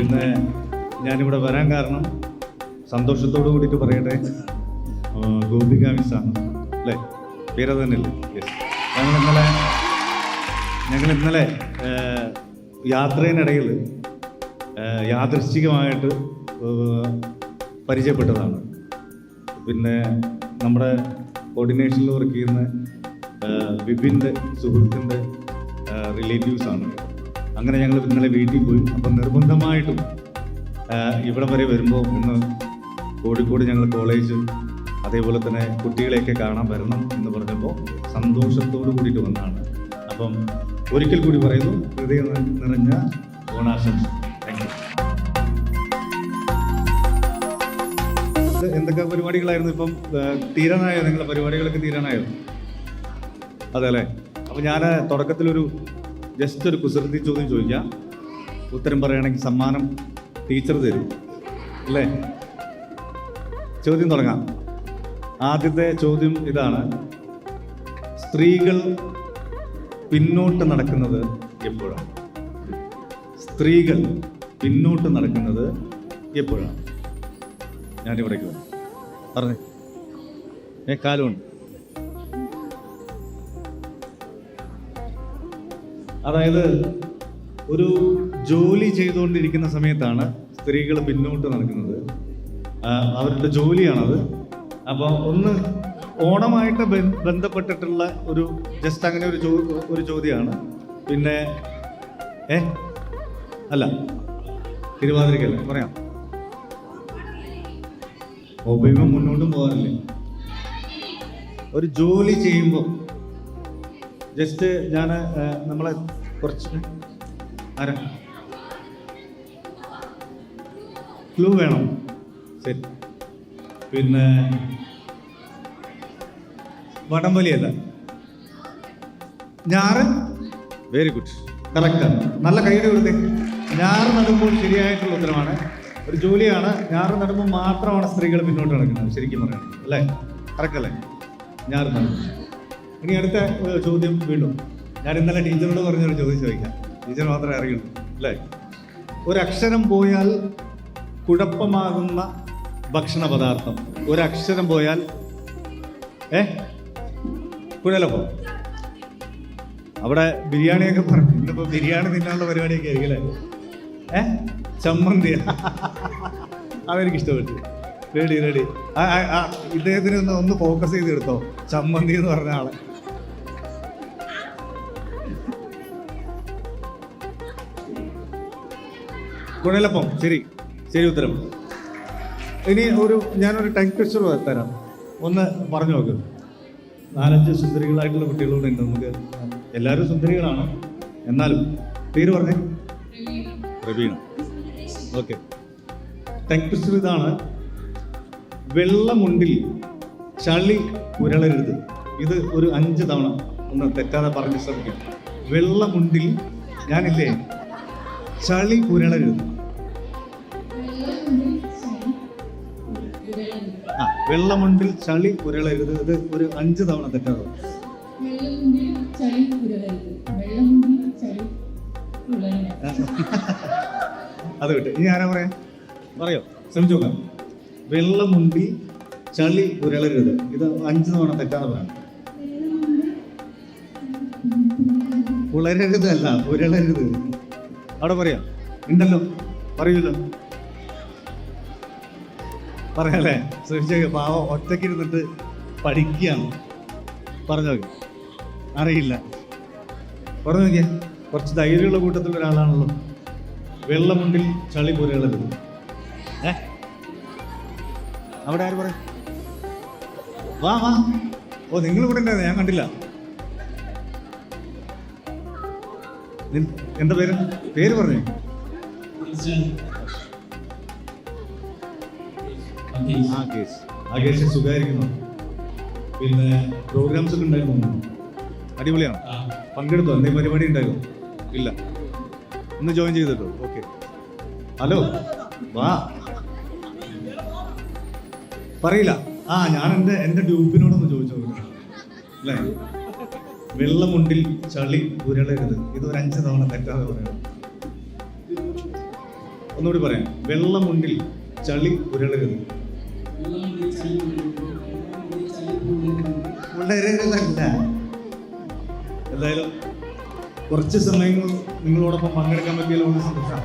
പിന്നെ ഞാനിവിടെ വരാൻ കാരണം സന്തോഷത്തോടു കൂടിയിട്ട് പറയട്ടെ. ഗോപിക മിസ്സാണ് അല്ലേ? പേര് തന്നെയല്ലേ ഞങ്ങൾ ഇന്നലെ ഞങ്ങൾ ഇന്നലെ യാത്രയിനിടയിൽ യാദൃശ്ചികമായിട്ട് പരിചയപ്പെട്ടതാണ്. പിന്നെ നമ്മുടെ കോർഡിനേഷനിൽ വർക്ക് ചെയ്യുന്ന വിപിന്റെ സുഹൃത്തിന്റെ റിലേറ്റീവ്സാണ് അങ്ങനെ ഞങ്ങൾ ഇന്നലെ വീട്ടിൽ പോയി. അപ്പം നിർബന്ധമായിട്ടും ഇവിടെ വരെ വരുമ്പോൾ ഒന്ന് കോഴിക്കോട് ഞങ്ങൾ കോളേജ് അതേപോലെ തന്നെ കുട്ടികളെയൊക്കെ കാണാൻ വരണം എന്ന് പറഞ്ഞപ്പോൾ സന്തോഷത്തോട് കൂടിയിട്ട് വന്നതാണ്. അപ്പം ഒരിക്കൽ കൂടി പറയുന്നു ഹൃദയം നിറഞ്ഞ ഓണാശംസ. എന്തൊക്കെ പരിപാടികളായിരുന്നു ഇപ്പം? തീരാനായോ നിങ്ങളുടെ പരിപാടികളൊക്കെ തീരാനായോ? അതെ അല്ലേ? അപ്പം ഞാൻ തുടക്കത്തിലൊരു ജസ്റ്റ് ഒരു കുസൃതി ചോദ്യം ചോദിക്കാം. ഉത്തരം പറയുകയാണെങ്കിൽ സമ്മാനം ടീച്ചർ തരും. അല്ലേ? ചോദ്യം തുടങ്ങാം. ആദ്യത്തെ ചോദ്യം ഇതാണ്. സ്ത്രീകൾ പിന്നോട്ട് നടക്കുന്നത് എപ്പോഴാണ്? സ്ത്രീകൾ പിന്നോട്ട് നടക്കുന്നത് എപ്പോഴാണ്? ഞാനിവിടേക്ക് പറഞ്ഞേ. ഏ കാലുണ്ട് അതായത് ഒരു ജോലി ചെയ്തുകൊണ്ടിരിക്കുന്ന സമയത്താണ് സ്ത്രീകൾ പിന്നോട്ട് നടക്കുന്നത്. അവരുടെ ജോലിയാണത്. അപ്പോൾ ഒന്ന് ഓണമായിട്ട് ബന്ധപ്പെട്ടിട്ടുള്ള ഒരു ജസ്റ്റ് അങ്ങനെ ഒരു ചോ ഒരു ചോദ്യമാണ്. പിന്നെ ഏ? അല്ല തിരുവാതിരക്കല്ലേ? പറയാം. ഒബൈമ മുന്നോട്ടും പോകാറില്ലേ? ഒരു ജോലി ചെയ്യുമ്പോൾ ജസ്റ്റ് ഞാൻ നമ്മളെ കുറച്ച് ആരാ? ക്ലൂ വേണം. ശരി. പിന്നെ വടംവലിയല്ല. ഞാറ്? വെരി ഗുഡ് കറക്റ്റ് നല്ല കൈയുടെ കൊടുത്തേ. ഞാറ് നടുമ്പോൾ ശരിയായിട്ടുള്ള ഉത്തരമാണ്. ഒരു ജോലിയാണ്. ഞാറ് നടുമ്പോൾ മാത്രമാണ് സ്ത്രീകൾ മുന്നോട്ട് നടക്കുന്നത്. ശരിക്കും പറയുന്നത് അല്ലേ? കറക്റ്റ് അല്ലേ? ഞാറ് നടും ഇനി അടുത്ത ചോദ്യം വീണ്ടും. ഞാൻ ഇന്നലെ ടീച്ചറോട് പറഞ്ഞൊരു ചോദ്യം ചോദിക്കാം. ടീച്ചർ മാത്രമേ അറിയുള്ളൂ അല്ലേ? ഒരക്ഷരം പോയാൽ കുഴപ്പമാകുന്ന ഭക്ഷണ പദാർത്ഥം. ഒരക്ഷരം പോയാൽ ഏ? കുഴലപ്പം. അവിടെ ബിരിയാണിയൊക്കെ പറഞ്ഞു. ഇന്നിപ്പോ ബിരിയാണി തിന്നാനുള്ള പരിപാടിയൊക്കെ ആയിരിക്കും അല്ലേ? ഏ? ചമ്മന്തി അതെനിക്ക് ഇഷ്ടപ്പെട്ടു റെഡി. റെഡി ഇദ്ദേഹത്തിന് ഒന്ന് ഒന്ന് ഫോക്കസ് ചെയ്ത് എടുത്തോ ചമ്മന്തി എന്ന് പറഞ്ഞ ആളെ. കുഴലപ്പം ശരി. ശരി ഉത്തരം. ഇനി ഒരു ഞാനൊരു ടൈം ക്വസ്റ്റർ തരാം. ഒന്ന് പറഞ്ഞു നോക്ക്. നാലഞ്ച് സുന്ദരികളായിട്ടുള്ള കുട്ടികളോട് ഉണ്ട്. നമുക്ക് എല്ലാവരും സുന്ദരികളാണ്? എന്നാലും പേര് പറഞ്ഞേ. പ്രവീണ. ഓക്കെ ടൈം ക്വസ്റ്റർ ഇതാണ്. വെള്ളമുണ്ടിൽ ചളി ഉരളരുത്. ഇത് ഒരു അഞ്ച് തവണ ഒന്ന് തെറ്റാതെ പറഞ്ഞ് ശ്രമിക്കാം. വെള്ളമുണ്ടിൽ ഞാനില്ലേ? ചളി ഉരളരുത് ആ വെള്ളമുണ്ടിൽ ചളി ഉരളരുത് ഇത് ഒരു അഞ്ച് തവണ തെറ്റാറ്. അത് വിട്ട്. ഇനി ആരാ പറയാ? പറയോ. ശ്രമിച്ചു നോക്കാം വെള്ളമുണ്ടി ചളി ഉരളരുത് ഇത് അഞ്ച് തവണ തെറ്റാതെ പറയാം ഉളരരുത് അല്ല ഉരളരുത് അവിടെ പറയാം. ഉണ്ടല്ലോ. പറയൂല്ലോ പറയാല്ലേ? ശ്രമിച്ചേക്ക് പാവം ഒറ്റയ്ക്ക് ഇരുന്നിട്ട് പഠിക്കുകയാണ്. പറഞ്ഞു? നോക്കി അറിയില്ല. പറഞ്ഞു നോക്കിയ. കുറച്ച് ധൈര്യമുള്ള കൂട്ടത്തിൽ ഒരാളാണല്ലോ. വെള്ളമുണ്ടിൽ ചളി പുരകളരുത് ഏ? അവിടെ ആര് പറയും വാ വാ. ഓ നിങ്ങൾ ഇവിടെ ഉണ്ടായിരുന്നു? ഞാൻ കണ്ടില്ല. എന്താ പേര്? പേര് പറഞ്ഞു. ആ കേസ് ആ കേസ് സുഖമായിരിക്കുന്നു. പിന്നെ പ്രോഗ്രാംസ് ഒക്കെ ഉണ്ടായിരുന്നു? അടിപൊളിയാണ്. പങ്കെടുത്തോ? എന്തെങ്കിലും പരിപാടി ഉണ്ടായിരുന്നു ഇല്ല. ഇന്ന് ജോയിൻ ചെയ്തിട്ടോ? ഓക്കെ ഹലോ വാ. പറയില്ല. ആ ഞാൻ എന്റെ എന്റെ ഡ്യൂപ്പിനോടൊന്ന് ചോദിച്ചോ. അല്ലേ? വെള്ളമുണ്ടിൽ ചളി ഉരളരുത്. ഇത് ഒരു അഞ്ച് തവണ തെറ്റാതെ പറയണം. ഒന്നുകൂടി പറയാം. വെള്ളമുണ്ടിൽ ചളി ഉരളരുത്. എന്തായാലും കുറച്ച് സമയങ്ങൾ നിങ്ങളോടൊപ്പം പങ്കെടുക്കാൻ പറ്റിയല്ലോ ഒന്ന് സന്തോഷം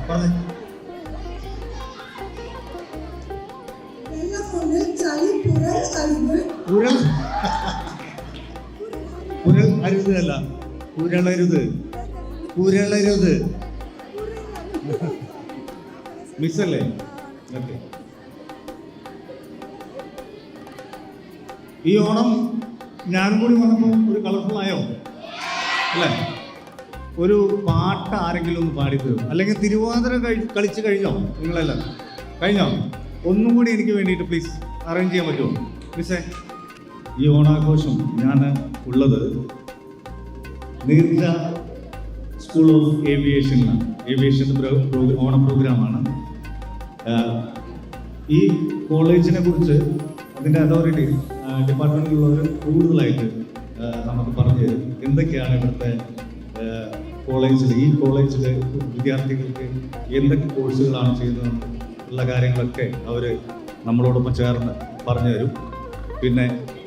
അരിവ് ഉരുൾ അരുത് അല്ല ഉരുളരുത് ഉരുളരുത് മിസ്സല്ലേ? ഈ ഓണം ഞാനും കൂടി വന്നപ്പോൾ ഒരു കളർഫുൾ ആയോ അല്ലേ? ഒരു പാട്ട് ആരെങ്കിലും ഒന്ന് പാടിത്തരും. അല്ലെങ്കിൽ തിരുവാതിര കളിച്ച് കഴിഞ്ഞോ നിങ്ങളെല്ലാം? കഴിഞ്ഞോ? ഒന്നും കൂടി എനിക്ക് വേണ്ടിയിട്ട് പ്ലീസ് അറേഞ്ച് ചെയ്യാൻ പറ്റുമോ? മിസ്സേ? ഈ ഓണാഘോഷം ഞാൻ ഉള്ളത് നീർജ സ്കൂൾ ഓഫ് ഏവിയേഷനിലാണ് ഏവിയേഷൻ ഓണ പ്രോഗ്രാമാണ് ഈ കോളേജിനെ കുറിച്ച് അതിന്റെ അതോറിറ്റി ഡിപ്പാർട്ട്മെന്റിലുള്ളവർ കൂടുതലായിട്ട് നമുക്ക് പറഞ്ഞു തരും. എന്തൊക്കെയാണ് ഇവിടുത്തെ കോളേജിൽ ഈ കോളേജിൽ വിദ്യാർത്ഥികൾക്ക് എന്തൊക്കെ കോഴ്സുകളാണ് ചെയ്യുന്നത് ഉള്ള കാര്യങ്ങളൊക്കെ അവർ നമ്മളോടൊപ്പം ചേർന്ന് പറഞ്ഞു തരും. പിന്നെ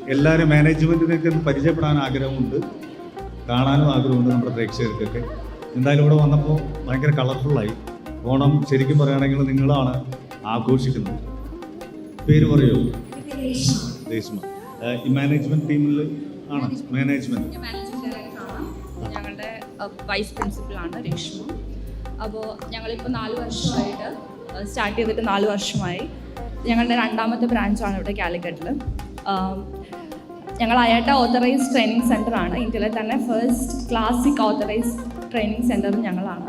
എല്ലാവരും മാനേജ്മെന്റിനൊക്കെ ഒന്ന് പരിചയപ്പെടാൻ ആഗ്രഹമുണ്ട്. കാണാനും ആഗ്രഹമുണ്ട് നമ്മുടെ പ്രേക്ഷകർക്കൊക്കെ. എന്തായാലും ഇവിടെ വന്നപ്പോൾ ഭയങ്കര കളർഫുള്ളായി. ഓണം ശരിക്കും പറയുകയാണെങ്കിൽ നിങ്ങളാണ് ആഘോഷിക്കുന്നത്. പേര് പറയൂ. രേഷ്മ. ഈ മാനേജ്മെന്റ് ടീമിൽ ആണ്? മാനേജ്മെന്റ്. ഞങ്ങളുടെ വൈസ് പ്രിൻസിപ്പളാണ് രേഷ്മ. അപ്പോൾ ഞങ്ങളിപ്പോൾ നാല് വർഷമായിട്ട് സ്റ്റാർട്ട് ചെയ്തിട്ട് നാല് വർഷമായി. ഞങ്ങളുടെ രണ്ടാമത്തെ ബ്രാഞ്ചാണ് ഇവിടെ കാലിക്കറ്റിൽ ഞങ്ങൾ അയാട്ട ഓത്തറൈസ് ട്രെയിനിങ് സെന്ററാണ് ഇന്ത്യയിലെ തന്നെ ഫസ്റ്റ് ക്ലാസിക് ഓത്തറൈസ് ട്രെയിനിങ് സെന്ററും ഞങ്ങളാണ്.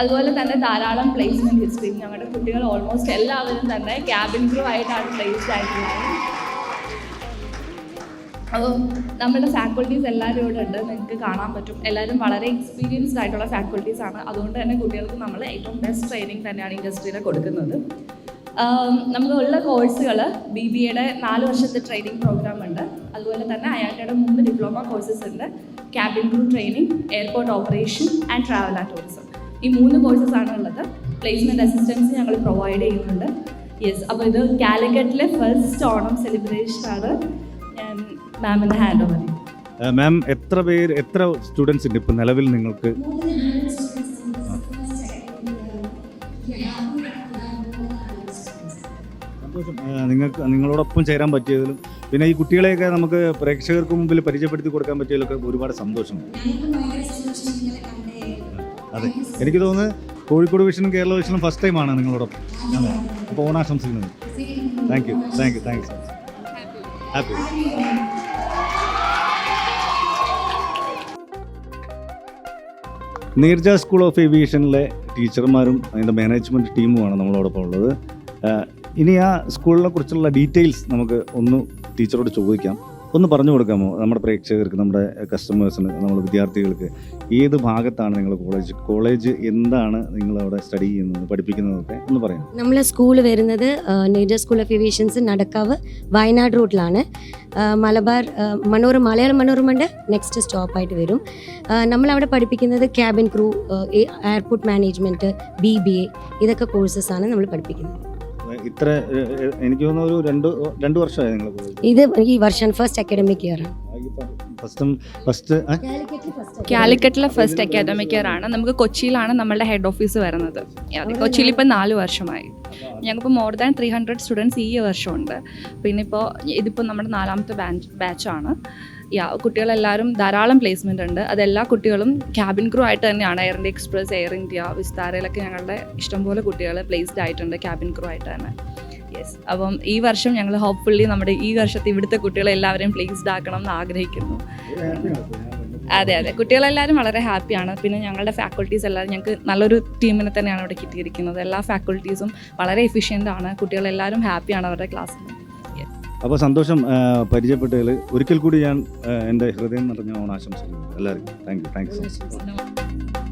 അതുപോലെ തന്നെ ധാരാളം പ്ലേസ്മെന്റ് ഹിസ്റ്ററി ഞങ്ങളുടെ കുട്ടികൾ ഓൾമോസ്റ്റ് എല്ലാവരും തന്നെ ക്യാബിൻ ക്രൂ ആയിട്ടാണ് പ്ലേസ്ഡ് ആയിട്ടുള്ളത്. അപ്പോൾ നമ്മുടെ ഫാക്കൾട്ടീസ് എല്ലാവരും ഇവിടെ ഉണ്ട്. നിങ്ങൾക്ക് കാണാൻ പറ്റും. എല്ലാവരും വളരെ എക്സ്പീരിയൻസ്ഡ് ആയിട്ടുള്ള ഫാക്കൾട്ടീസ് ആണ്. അതുകൊണ്ട് തന്നെ കുട്ടികൾക്ക് നമ്മൾ ഏറ്റവും ബെസ്റ്റ് ട്രെയിനിങ് തന്നെയാണ് ഇൻഡസ്ട്രിയിൽ കൊടുക്കുന്നത്. നമുക്കുള്ള കോഴ്സുകൾ ബി ബി എയുടെ നാല് വർഷത്തെ ട്രെയിനിങ് പ്രോഗ്രാം ഉണ്ട്. അതുപോലെ തന്നെ അയാളുടെ മൂന്ന് ഡിപ്ലോമ കോഴ്സസ് ഉണ്ട്. Cabin crew training airport operation and travel and tourism ഈ മൂന്ന് കോഴ്സസ് ആണ് ഉള്ളത്. പ്ലേസ്മെന്റ് അസിസ്റ്റൻസ് ഞങ്ങൾ പ്രൊവൈഡ് ചെയ്യുന്നുണ്ട്. യെസ് അപ്പോൾ ഇത് കാലിക്കറ്റിലെ ഫസ്റ്റ് ഓണം സെലിബ്രേഷൻ ആണ്. ഞാൻ മാമിന്റെ ഹാൻഡ് ഓവർ ചെയ്യും മാം എത്ര പേര് എത്ര സ്റ്റുഡൻസ് ഉണ്ട്? ഇപ്പം നിലവിൽ നിങ്ങൾക്ക്? നിങ്ങൾക്ക് നിങ്ങളോടൊപ്പം ചേരാൻ പറ്റിയതിലും പിന്നെ ഈ കുട്ടികളെയൊക്കെ നമുക്ക് പ്രേക്ഷകർക്ക് മുമ്പിൽ പരിചയപ്പെടുത്തി കൊടുക്കാൻ പറ്റിയതിലൊക്കെ ഒരുപാട് സന്തോഷം അതെ. എനിക്ക് തോന്നുന്നു കോഴിക്കോട് വിഷനും കേരള വിഷനും ഫസ്റ്റ് ടൈമാണ് നിങ്ങളോടൊപ്പം. അപ്പോൾ ഓണാശംസിക്കുന്നത് thank you thank you thank you happy Neerja school of ഏവിയേഷനിലെ ടീച്ചർമാരും അതിന്റെ മാനേജ്മെന്റ് ടീമുമാണ് നമ്മളോടൊപ്പം ഉള്ളത്. ഇനി ആ സ്കൂളിനെ കുറിച്ചുള്ള ഡീറ്റെയിൽസ് നമുക്ക് ഒന്ന് ടീച്ചറോട് ചോദിക്കാം. ഒന്ന് പറഞ്ഞു കൊടുക്കാമോ? നമ്മുടെ പ്രേക്ഷകർക്ക് നമ്മുടെ കസ്റ്റമേഴ്സിന് നമ്മുടെ വിദ്യാർത്ഥികൾക്ക് ഏത് ഭാഗത്താണ് നിങ്ങൾ കോളേജ് കോളേജ് എന്താണ് നിങ്ങൾ അവിടെ സ്റ്റഡി ചെയ്യുന്നത് പഠിപ്പിക്കുന്നതൊക്കെ ഒന്ന് പറയാം. നമ്മളെ സ്കൂൾ വരുന്നത് നേജർ school of aviations Nadakkavu Wayanad റൂട്ടിലാണ്. Malabar ആ, മനോരമ മലയാളം മനോരമയുടെ നെക്സ്റ്റ് സ്റ്റോപ്പായിട്ട് വരും. നമ്മളവിടെ പഠിപ്പിക്കുന്നത് cabin crew airport management B B A ഇതൊക്കെ കോഴ്സസ് ആണ് നമ്മൾ പഠിപ്പിക്കുന്നത്. ഇത്ര എനിക്ക് തോന്നുന്നു ഒരു രണ്ട് രണ്ട് വർഷമായി നിങ്ങൾ ഇത് ഈ വർഷം ഫസ്റ്റ് അക്കാഡമിക് ഇയർ ആണ്. ഫസ്റ്റും ഫസ്റ്റ് കാലിക്കറ്റിലെ ഫസ്റ്റ് അക്കാഡമിക് ഇയർ ആണ്. നമുക്ക് കൊച്ചിയിലാണ് നമ്മളുടെ ഹെഡ് ഓഫീസ് വരുന്നത്. അതെ കൊച്ചിയിൽ ഇപ്പം നാല് വർഷമായി. ഞങ്ങൾക്കിപ്പോൾ more than three hundred students ഈ വർഷമുണ്ട്. പിന്നെ ഇപ്പോൾ ഇതിപ്പോൾ നമ്മുടെ നാലാമത്തെ ബാച്ച് ബാച്ചാണ് യാ കുട്ടികളെല്ലാവരും ധാരാളം പ്ലേസ്മെന്റ് ഉണ്ട്. അതെല്ലാ കുട്ടികളും ക്യാബിൻ ക്രൂ ആയിട്ട് തന്നെയാണ് Air India Express Air India വിസ്താരയിലൊക്കെ ഞങ്ങളുടെ ഇഷ്ടംപോലെ കുട്ടികൾ പ്ലേസ്ഡ് ആയിട്ടുണ്ട് ക്യാബിൻ ക്രൂ ആയിട്ട് തന്നെ. യെസ് അപ്പം ഈ വർഷം ഞങ്ങൾ ഹോപ്പ്ഫുള്ളി നമ്മുടെ ഈ വർഷത്തെ ഇവിടുത്തെ കുട്ടികളെ എല്ലാവരെയും പ്ലേസ്ഡ് ആക്കണം എന്ന് ആഗ്രഹിക്കുന്നു. അതെ അതെ. കുട്ടികളെല്ലാവരും വളരെ ഹാപ്പിയാണ് പിന്നെ ഞങ്ങളുടെ ഫാക്കൾട്ടീസ് എല്ലാവരും ഞങ്ങൾക്ക് നല്ലൊരു ടീമിനെ തന്നെയാണ് ഇവിടെ കിട്ടിയിരിക്കുന്നത്. എല്ലാ ഫാക്കൾട്ടീസും വളരെ എഫിഷ്യന്റ് ആണ്. കുട്ടികളെല്ലാവരും ഹാപ്പിയാണ് അവരുടെ ക്ലാസ്സിൽ അപ്പോൾ സന്തോഷം പരിചയപ്പെട്ടതിൽ ഒരിക്കൽ കൂടി ഞാൻ എന്റെ ഹൃദയം നിറഞ്ഞ ഓണാശംസകൾ എല്ലാവർക്കും thank you thank you so much